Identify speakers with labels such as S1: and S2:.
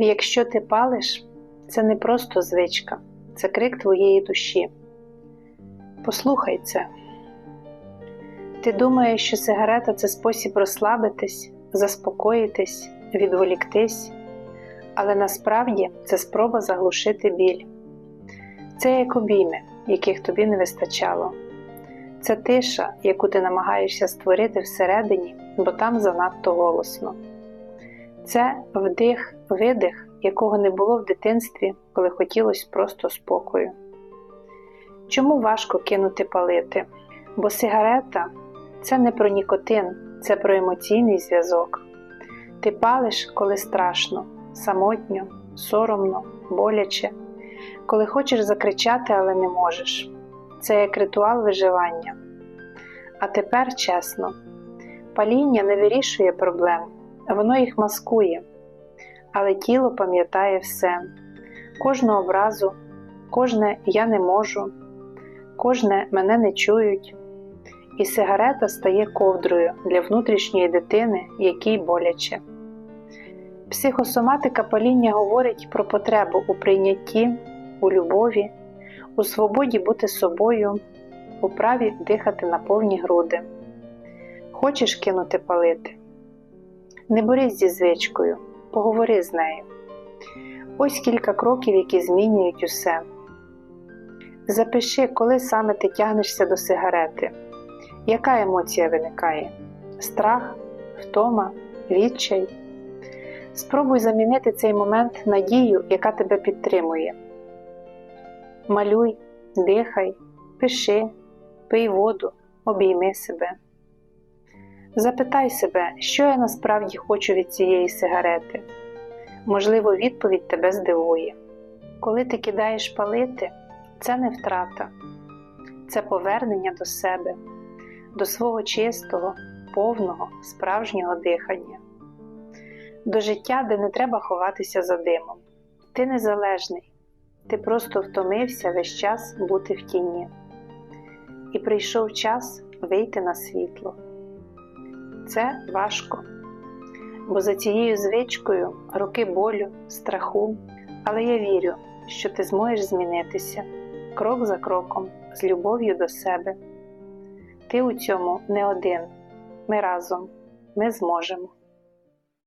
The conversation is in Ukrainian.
S1: Якщо ти палиш, це не просто звичка, це крик твоєї душі. Послухай це. Ти думаєш, що сигарета це спосіб розслабитись, заспокоїтись, відволіктись, але насправді це спроба заглушити біль. Це як обійми, яких тобі не вистачало. Це тиша, яку ти намагаєшся створити всередині, бо там занадто голосно. Це вдих, видих, якого не було в дитинстві, коли хотілося просто спокою. Чому важко кинути палити? Бо сигарета це не про нікотин, це про емоційний зв'язок. Ти палиш, коли страшно, самотньо, соромно, боляче, коли хочеш закричати, але не можеш. Це як ритуал виживання. А тепер чесно, паління не вирішує проблем, воно їх маскує, але тіло пам'ятає все, кожну образу, кожне я не можу, кожне мене не чують, і сигарета стає ковдрою для внутрішньої дитини, якій боляче. Психосоматика паління говорить про потребу у прийнятті, у любові, у свободі бути собою, у праві дихати на повні груди. Хочеш кинути палити? Не борись зі звичкою, поговори з нею. Ось кілька кроків, які змінюють усе. Запиши, коли саме ти тягнешся до сигарети. Яка емоція виникає? Страх, втома, відчай. Спробуй замінити цей момент надією, яка тебе підтримує. Малюй, дихай, пиши, пий воду, обійми себе. Запитай себе, що я насправді хочу від цієї сигарети. Можливо, відповідь тебе здивує. Коли ти кидаєш палити, це не втрата, це повернення до себе, до свого чистого, повного, справжнього дихання, до життя, де не треба ховатися за димом. Ти незалежний, ти просто втомився весь час бути в тіні. І прийшов час вийти на світло. Це важко, бо за цією звичкою роки болю, страху, але я вірю, що ти зможеш змінитися крок за кроком, з любов'ю до себе. Ти у цьому не один. Ми разом, ми зможемо.